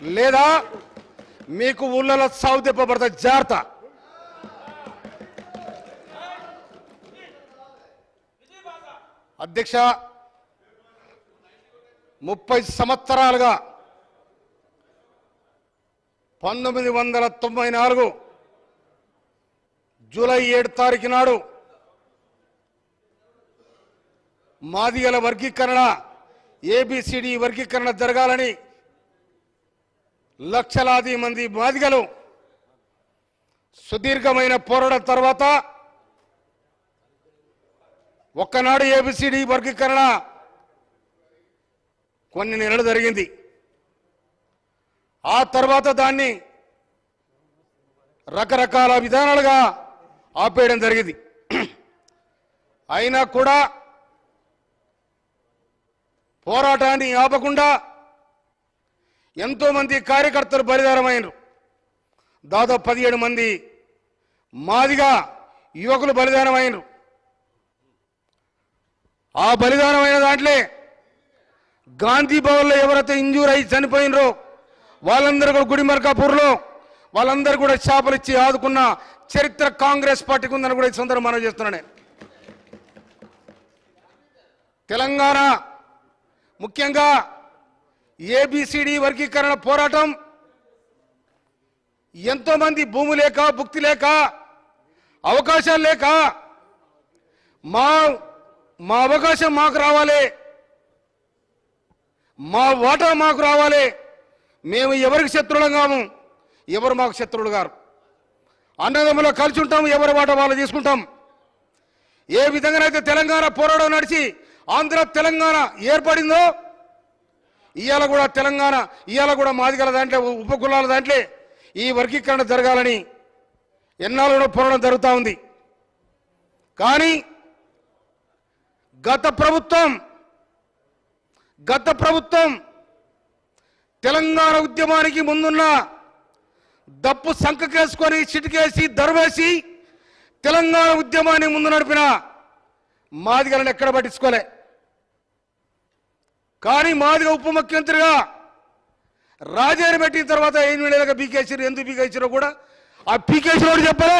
లేదా మీకు ఊళ్ళలో సాగు తిప్పబడతా జాగ్రత్త. అధ్యక్ష ముప్పై సంవత్సరాలుగా పంతొమ్మిది వందల తొంభై నాలుగు జూలై ఏడు తారీఖు నాడు మాదిగల వర్గీకరణ ఏబిసిడి వర్గీకరణ జరగాలని లక్షలాది మంది బాధికలు సుదీర్ఘమైన పోరాటం తర్వాత ఒక్కనాడు ఏబిసిడి వర్గీకరణ కొన్ని నెలలు జరిగింది. ఆ తర్వాత దాన్ని రకరకాల విధానాలుగా ఆపేయడం జరిగింది. అయినా కూడా పోరాటాన్ని ఆపకుండా ఎంతో మంది కార్యకర్తలు బలిదానమైనరు దాదాపు పదిహేడు మంది మాదిగా యువకులు బలిదానమైనరు ఆ బలిదానమైన దాంట్లో గాంధీ భవన్లో ఎవరైతే ఇంజూర్ అయి చనిపోయినరో వాళ్ళందరూ కూడా గుడిమర్కాపూర్లో వాళ్ళందరూ కూడా చేపలు ఇచ్చి ఆదుకున్న చరిత్ర కాంగ్రెస్ పార్టీకి ఉందని కూడా ఈ సందర్భం మనం చేస్తున్నాను నేను. తెలంగాణ ముఖ్యంగా ఏబిసిడి వర్గీకరణ పోరాటం. ఎంతో మంది భూమి లేక భుక్తి లేక అవకాశాలు లేక మా మా అవకాశం మాకు రావాలి. మా వాటా మాకు రావాలి. మేము ఎవరికి శత్రువులం కాము? ఎవరు మాకు శత్రువులు గారు అన్నదమ్ములో కలిసి ఉంటాము ఎవరి వాటా వాళ్ళు తీసుకుంటాం. ఏ విధంగానైతే తెలంగాణ పోరాటం నడిచి ఆంధ్ర తెలంగాణ ఏర్పడిందో ఇవాళ కూడా తెలంగాణ ఇవాళ కూడా మాదిగల దాంట్లో ఉపకులాల దాంట్లో ఈ వర్గీకరణ జరగాలని ఎన్నాళ్ళలో కూడా పోరాటం జరుగుతూ ఉంది. కానీ గత ప్రభుత్వం గత ప్రభుత్వం తెలంగాణ ఉద్యమానికి ముందున్న దప్పు సంకకేసుకొని చిటికేసి దరవేసి తెలంగాణ ఉద్యమాన్ని ముందు నడిపిన మాదిగలను ఎక్కడ పట్టించుకోలే. కానీ మాదిగా ఉప ముఖ్యమంత్రిగా రాజేని పెట్టిన తర్వాత ఏం వేళగా పీకేసారు ఎందుకు పీకేసారో కూడా ఆ పీకేసినోడు చెప్పలే.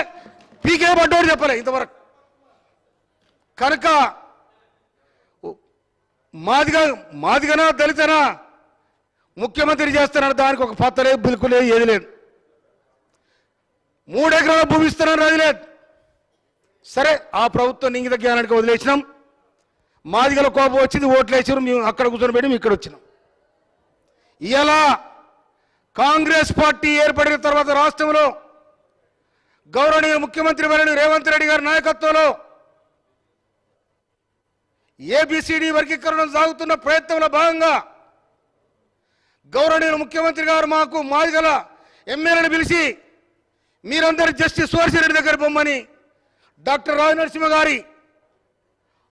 పీకే పడ్డోడు చెప్పలే ఇంతవరకు. కనుక మాదిగా మాదిగనా దళితనా? ముఖ్యమంత్రి చేస్తున్నారు దానికి ఒక పత్త లేదు బిల్కు లేదు ఏది లేదు. మూడెకరాల భూమి ఇస్తున్నారు అది లేదు. సరే ఆ ప్రభుత్వం నింగిత జ్ఞానానికి వదిలేసినాం. మాదిగల కోపం వచ్చింది ఓట్లేసారు మేము అక్కడ కూర్చొని పెట్టి ఇక్కడ వచ్చినాం. ఇలా కాంగ్రెస్ పార్టీ ఏర్పడిన తర్వాత రాష్ట్రంలో గౌరవనీయ ముఖ్యమంత్రి మరియు రేవంత్ రెడ్డి గారి నాయకత్వంలో ఏబిసిడి వర్గీకరణ సాగుతున్న ప్రయత్నంలో భాగంగా గౌరవనీయులు ముఖ్యమంత్రి గారు మాకు మాదిగల ఎమ్మెల్యేని పిలిచి మీరందరూ జస్టిస్ సువర్షరెడ్డి దగ్గర పొమ్మని డాక్టర్ రాజనరసింహ గారి